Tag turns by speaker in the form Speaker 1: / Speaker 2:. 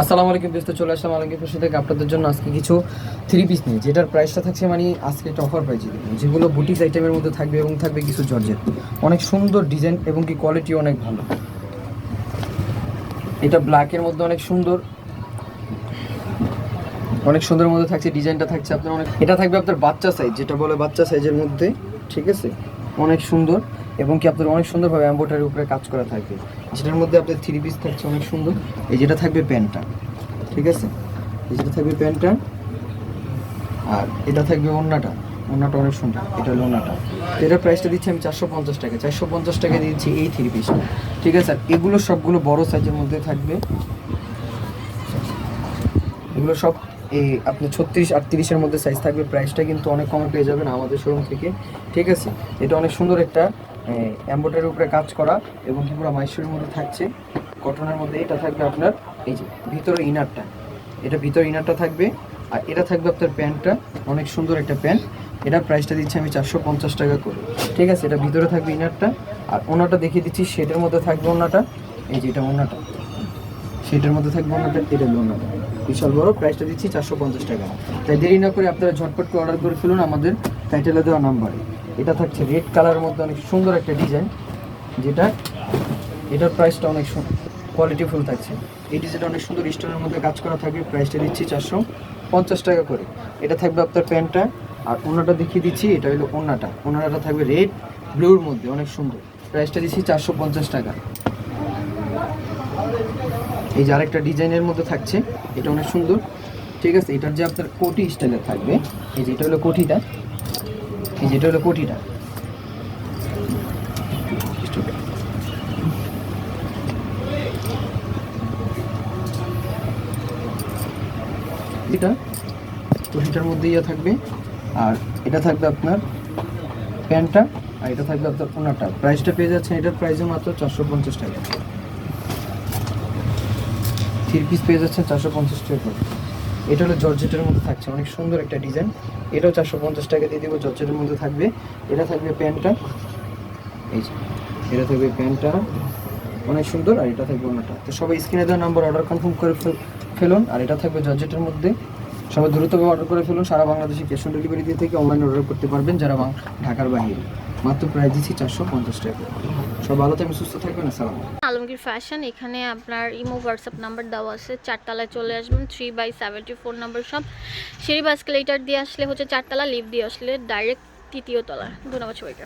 Speaker 1: আসসালামু আলাইকুম ব্যস্ত চলে আসলাম আলমগীর খুশি থেকে। আপনাদের জন্য আজকে কিছু থ্রি পিস নিয়ে। যেটার প্রাইসটা থাকছে মানে আজকে একটা অফার প্রাইস যেগুলো বুটিক্স আইটেমের মধ্যে থাকবে এবং থাকবে কিছু জর্জেট। অনেক সুন্দর ডিজাইন এবং কি কোয়ালিটি অনেক ভালো। এটা ব্ল্যাকের মধ্যে অনেক সুন্দর। অনেক সুন্দর মধ্যে থাকছে ডিজাইনটা থাকছে আপনার অনেক এটা থাকবে আপনার বাচ্চা সাইজ যেটা বলে বাচ্চা সাইজের মধ্যে, ঠিক আছে? অনেক সুন্দর এবং কি আপনার অনেক সুন্দরভাবে এম্বোটারির উপরে কাজ করা থাকবে যেটার মধ্যে আপনার থ্রি পিস থাকছে অনেক সুন্দর। এই যেটা থাকবে প্যান্টটা ঠিক আছে? এই যেটা থাকবে প্যান্টটা আর এটা থাকবে ওড়নাটা। ওড়নাটা অনেক সুন্দর, এটা হলো ওড়নাটা। তো এটার প্রাইসটা দিচ্ছি আমি চারশো পঞ্চাশ টাকা। চারশো পঞ্চাশ টাকা দিচ্ছি এই থ্রি পিসটা ঠিক আছে? এগুলো সবগুলো বড় সাইজের মধ্যে থাকবে। এগুলো সব এই আপনি ছত্রিশ, আটত্রিশের মধ্যে সাইজ থাকবে প্রাইসটা কিন্তু অনেক কমে পেয়ে যাবেন আমাদের শোরুম থেকে, ঠিক আছে? এটা অনেক সুন্দর একটা এম্বোটারির উপরে কাজ করা এবং কি পুরো মাইসুরের মধ্যে থাকছে। কটনের মধ্যে এটা থাকবে আপনার, এই যে ভিতরে ইনারটা এটা ভিতরে ইনারটা থাকবে, আর এটা থাকবে আপনার প্যান্টটা অনেক সুন্দর একটা প্যান্ট এটা প্রাইসটা দিচ্ছি আমি চারশো পঞ্চাশ টাকা করে, ঠিক আছে? এটা ভিতরে থাকবে ইনারটা আর ওনাটা দেখিয়ে দিচ্ছি সেটার মধ্যে থাকবে ওনাটা, এই যে এটা ওনাটা। সেটার মধ্যে থাকবে ওনাটা এটা লোনাটা বিশাল বড় প্রাইসটা দিচ্ছি চারশো পঞ্চাশ টাকা। তাই দেরি না করে আপনারা ঝটপট করে অর্ডার করে ফেলুন আমাদের টাইটেলে দেওয়া নাম্বারে এটা থাকছে রেড কালারের মধ্যে অনেক সুন্দর একটা ডিজাইন যেটা এটার প্রাইসটা অনেক কোয়ালিটি ফুল থাকছে। এই ডিজাইনটা অনেক সুন্দর স্টোনের মধ্যে কাজ করা থাকবে প্রাইসটা দিচ্ছি চারশো পঞ্চাশ টাকা করে। এটা থাকবে আপনার প্যান্টটা আর ওনাটা দেখিয়ে দিচ্ছি, এটা হলো ওনাটা ওনাটা থাকবে রেড ব্লুর মধ্যে, অনেক সুন্দর। প্রাইসটা দিচ্ছি চারশো পঞ্চাশ টাকা। এই যে আরেকটা ডিজাইনের মধ্যে থাকছে, এটা অনেক সুন্দর। ঠিক আছে, এটার যে আপনার কোটি স্টাইলের থাকবে, এই যে এটা হলো কোটিটা, এই যে এটা হলো কোটিটা। এটা কোটিটার মধ্যে ইয়ে থাকবে, আর এটা থাকবে আপনার প্যান্টটা, আর এটা থাকবে আপনার ওনারটা। প্রাইসটা পেয়ে যাচ্ছেন, এটার প্রাইসও মাত্র চারশো পঞ্চাশ টাকা। থ্রি পিস পেয়ে যাচ্ছেন চারশো পঞ্চাশ টাকা করে। এটা হলো জর্জেটের মধ্যে থাকছে। অনেক সুন্দর একটা ডিজাইন। এটাও চারশো পঞ্চাশ টাকা দিয়ে দেবো, জর্জেটের মধ্যে থাকবে। এটা থাকবে প্যান্টটা। এই যে, এটা থাকবে প্যান্টটা। অনেক সুন্দর। আর এটা থাকবে অন্যটা তো সবাই স্ক্রিনে দেওয়া নাম্বার অর্ডার কনফার্ম করে ফেলুন। আর এটা থাকবে জর্জেটের মধ্যে। সবাই দ্রুতভাবে অর্ডার করে ফেলুন। সারা বাংলাদেশে ক্যাশ অন ডেলিভারি দিয়ে থেকে অনলাইনে অর্ডার করতে পারবেন যারা ঢাকার বাইরে। মাত্র প্রাইস দিচ্ছি চারশো পঞ্চাশ টাকা সব ভালো থাকবেন, সুস্থ থাকবেন, আসসালাম
Speaker 2: আলমগীর ফ্যাশন এখানে আপনার ইমো হোয়াটসঅ্যাপ নাম্বার দেওয়া আছে। চারতলায় চলে আসবেন three by seventy four number সব সিঁড়ি বাস্কেলেটার দিয়ে আসলে হচ্ছে চারতলা লিফট দিয়ে আসলে ডাইরেক্ট তৃতীয় তলা। ধন্যবাদ সবাইকে।